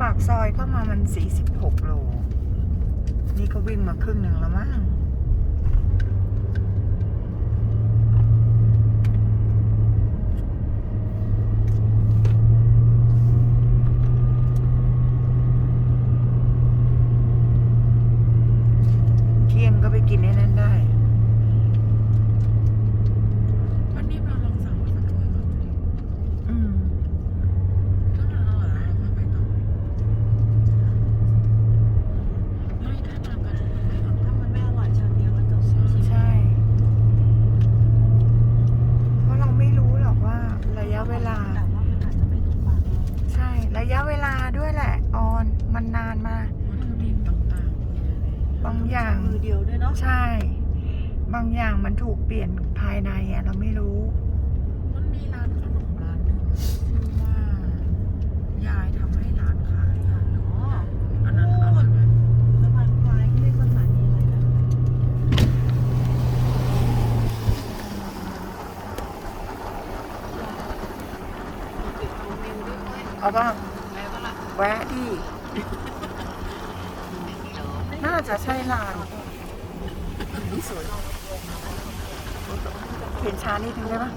ปากซอยเข้ามามันหกโล นี่ก็วิ่งมาครึ่งหนึ่งแล้วมั้งางอย่างมือเดียวด้วยเนาะใช่ บางอย่างมันถูกเปลี่ยนภายในอะเราไม่รู้ มันมีร้านขนมร้านหนึ่งชื่อว่ายายทำให้ร้านขายอะอ๋ออันนั้นอร่อยไหมสะพานควายเรียกว่าสถานีอะไรนะเอาบ้างแวะดิ น่าจะใช่ลานนี่สวยเห็นช้านิดนึงได้ปะ